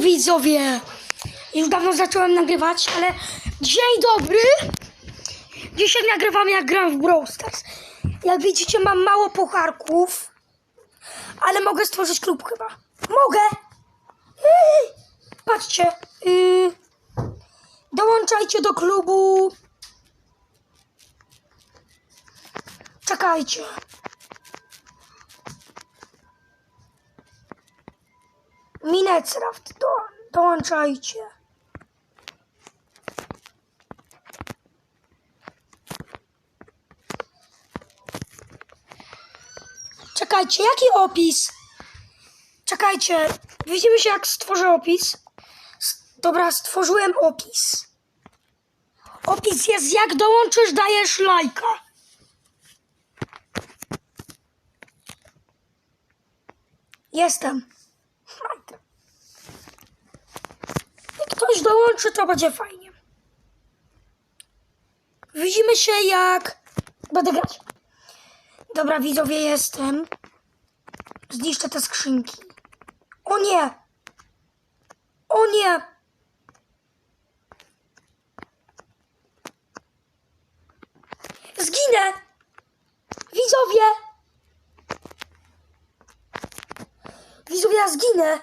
widzowie! Już dawno zacząłem nagrywać, ale dzień dobry! Dzisiaj nagrywam jak gram w Brawl Stars. Jak widzicie mam mało pucharków, ale mogę stworzyć klub chyba. Mogę! Ej, patrzcie, yy, dołączajcie do klubu. Czekajcie. Minecraft, do, dołączajcie. Czekajcie, jaki opis? Czekajcie, widzimy się jak stworzę opis. Dobra, stworzyłem opis. Opis jest jak dołączysz, dajesz lajka. Jestem. Jak dołączy, to będzie fajnie. Widzimy się jak... Będę grać. Dobra, widzowie, jestem. Zniszczę te skrzynki. O nie! O nie! Zginę! Widzowie! Widzowie, ja zginę!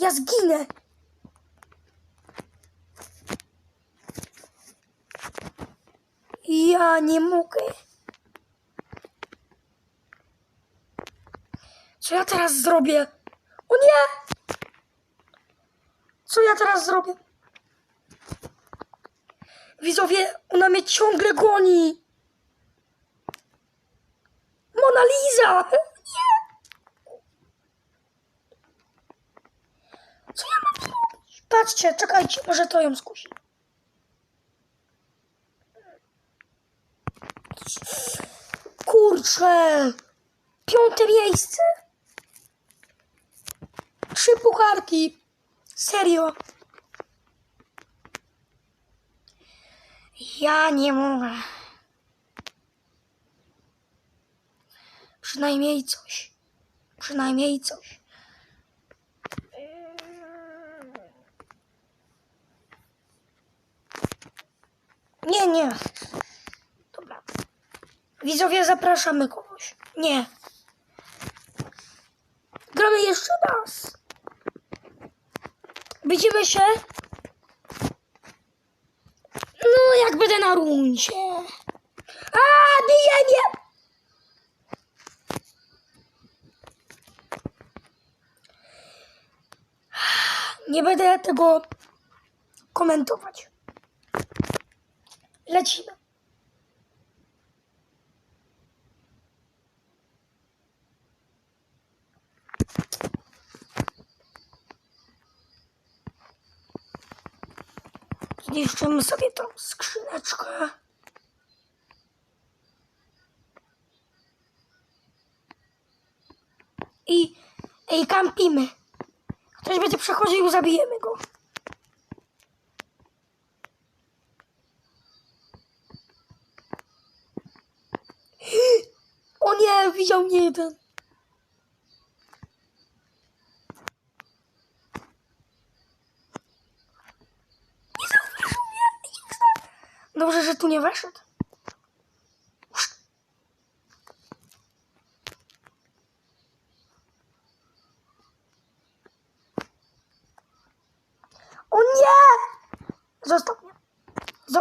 Ja zginę! Ja nie mogę. Co ja teraz zrobię? O nie! Co ja teraz zrobię? Widzowie, ona mnie ciągle goni. Mona Lisa! Nie! Co ja mam zrobić? Patrzcie, czekajcie, może to ją skusi. Kurczę! Piąte miejsce! Trzy pucharki! Serio! Ja nie mogę. Przynajmniej coś. Przynajmniej coś. Nie, nie. Widzowie, zapraszamy kogoś. Nie. Gramy jeszcze raz. Widzimy się. No, jak będę na rundzie. A, bije mnie! Nie będę tego komentować. Lecimy. Zniszczymy sobie tą skrzyneczkę. I, i kampimy. Ktoś będzie przechodził, zabijemy go. O nie, widział mnie jeden. Nie zauważył mnie. X. Dobrze, że tu nie weszedł. O nie! Zostaw mnie. Zo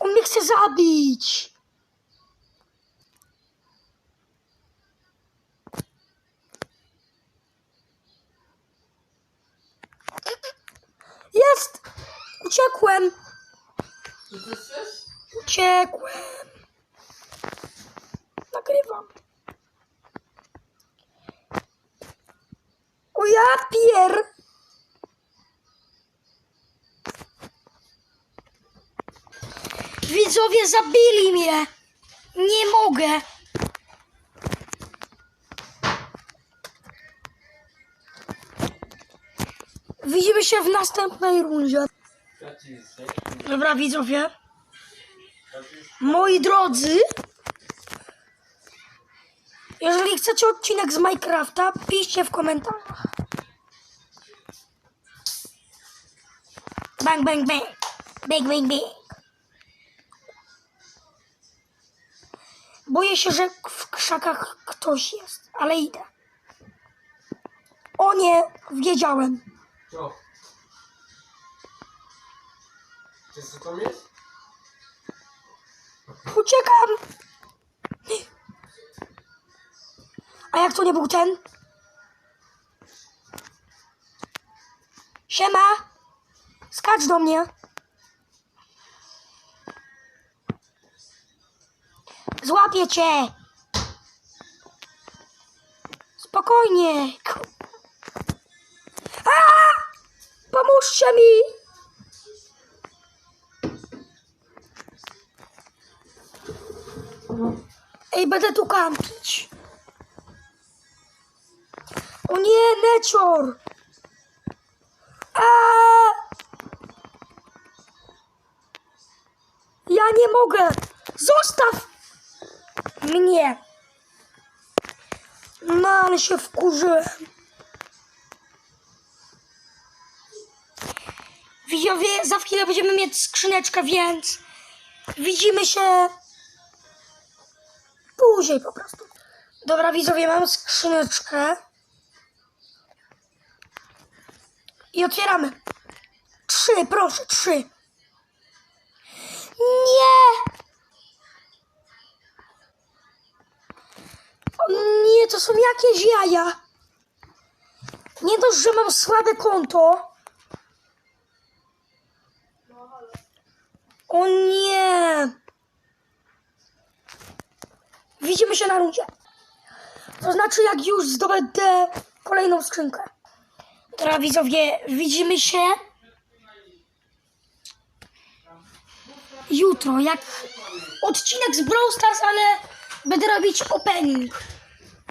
On mnie chce zabić. Jest! Uciekłem! Uciekłem. Nagrywam. O ja pier... Widzowie zabili mnie. Nie mogę. Widzimy się w następnej rundzie. Dobra, widzowie. Moi drodzy, Jeżeli chcecie odcinek z Minecrafta, piszcie w komentarzach. Bang, bang, bang. Bang, bang, bang. Boję się, że w krzakach ktoś jest, ale idę. O nie, wiedziałem. Czy co tam jest? Uciekam! A jak to nie był ten? Siema! Skacz do mnie! Złapię cię! Spokojnie! Pomóżcie mi! Ej, będę tu kampić. O nie, necior! A! Ja nie mogę! Zostaw mnie! No, ale się wkurzyłem. Widzowie, za chwilę będziemy mieć skrzyneczkę, więc widzimy się Później po prostu. Dobra, widzowie, mam skrzyneczkę. I otwieramy. Trzy, proszę, trzy. Nie! O nie, to są jakieś jaja. Nie dość, że mam słabe konto. Rundzie. To znaczy, jak już zdobędę kolejną skrzynkę. Dobra, widzowie, widzimy się jutro, jak odcinek z Brawl Stars, ale będę robić opening.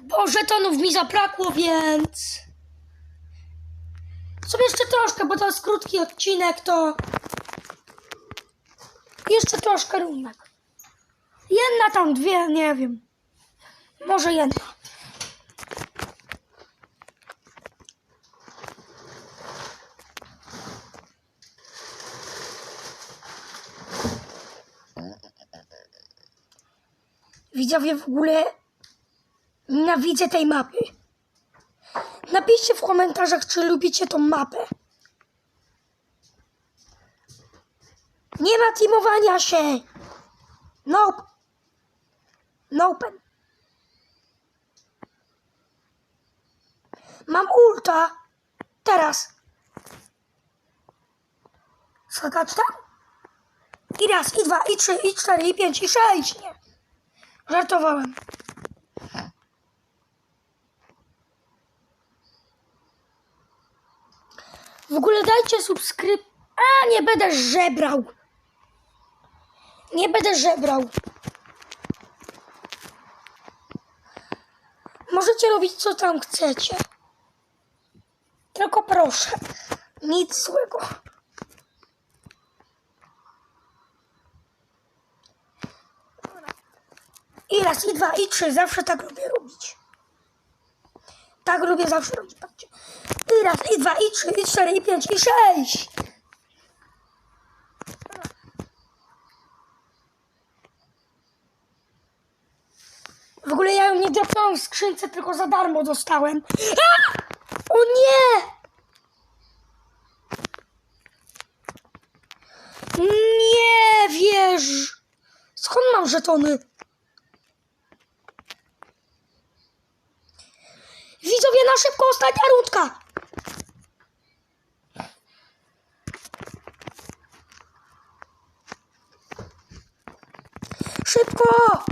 Bo żetonów mi zabrakło, więc... Sobie jeszcze troszkę, bo to jest krótki odcinek, to... Jeszcze troszkę runek. Jedna tam, dwie, nie wiem. Może jedna. Widzowie, w ogóle nienawidzę tej mapy. Napiszcie w komentarzach, czy lubicie tą mapę. Nie ma teamowania się. Nope. Nope. Mam ulta. Teraz. Skakać tam? I raz, i dwa, i trzy, i cztery, i pięć, i sześć. Nie. Żartowałem. W ogóle dajcie subskryp... A, nie będę żebrał. Nie będę żebrał. Możecie robić co tam chcecie. Tylko proszę, nic złego. I raz, i dwa, i trzy. Zawsze tak lubię robić. Tak lubię zawsze robić. Patrzcie. I raz, i dwa, i trzy, i cztery, i pięć, i sześć. W ogóle ja ją nie dropnąłem w skrzynce, tylko za darmo dostałem. A! O nie! Nie wiesz! Skąd mam żetony? Widzowie, na szybko ostatnia rundka! Szybko!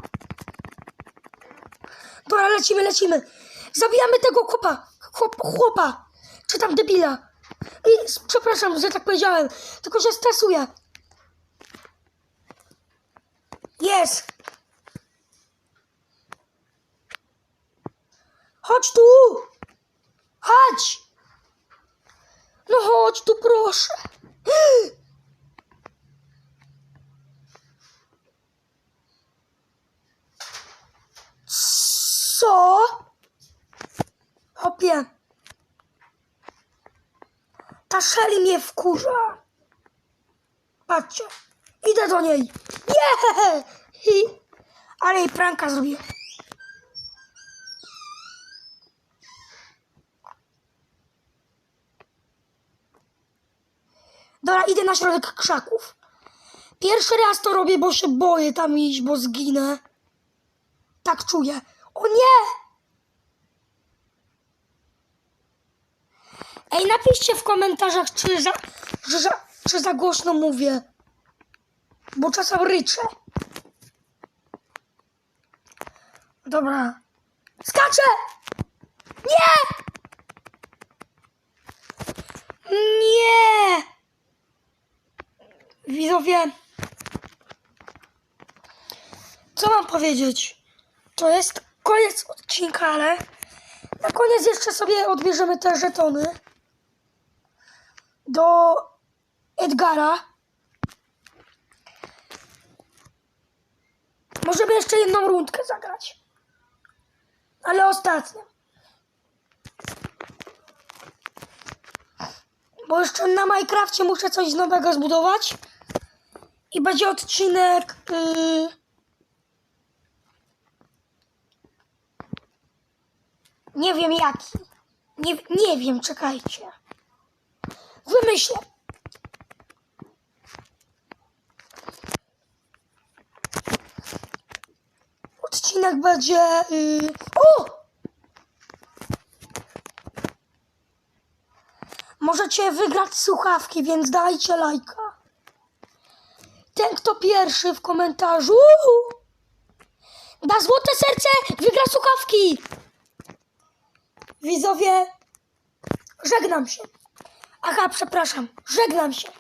Dobra, lecimy, lecimy. Zabijamy tego chłopa. Chłop, chłopa. Czy tam debila. I, przepraszam, że tak powiedziałem. Tylko się stresuję. Jest. Chodź tu. Chodź. No chodź tu, proszę. Co? Hopie. Ta Shelly mnie wkurza. Patrzcie. Idę do niej. Nie! Ale jej pranka zrobiłem. Dobra, idę na środek krzaków. Pierwszy raz to robię, bo się boję tam iść, bo zginę. Tak czuję. O nie! Ej, napiszcie w komentarzach, czy za, że za, czy za głośno mówię. Bo czasem ryczę. Dobra. Skaczę! Nie! Nie! Widzowie, co mam powiedzieć? To jest koniec odcinka, ale na koniec jeszcze sobie odbierzemy te żetony do Edgara. Możemy jeszcze jedną rundkę zagrać, ale ostatnią. Bo jeszcze na Minecrafcie muszę coś nowego zbudować. I będzie odcinek. Yy... Nie wiem jaki. Nie, nie wiem, czekajcie. Wymyślę. Odcinek będzie. Yy... O! Możecie wygrać słuchawki, więc dajcie lajka. Ten, kto pierwszy w komentarzu da złote serce, wygra słuchawki. Widzowie, żegnam się. Aha, przepraszam, żegnam się.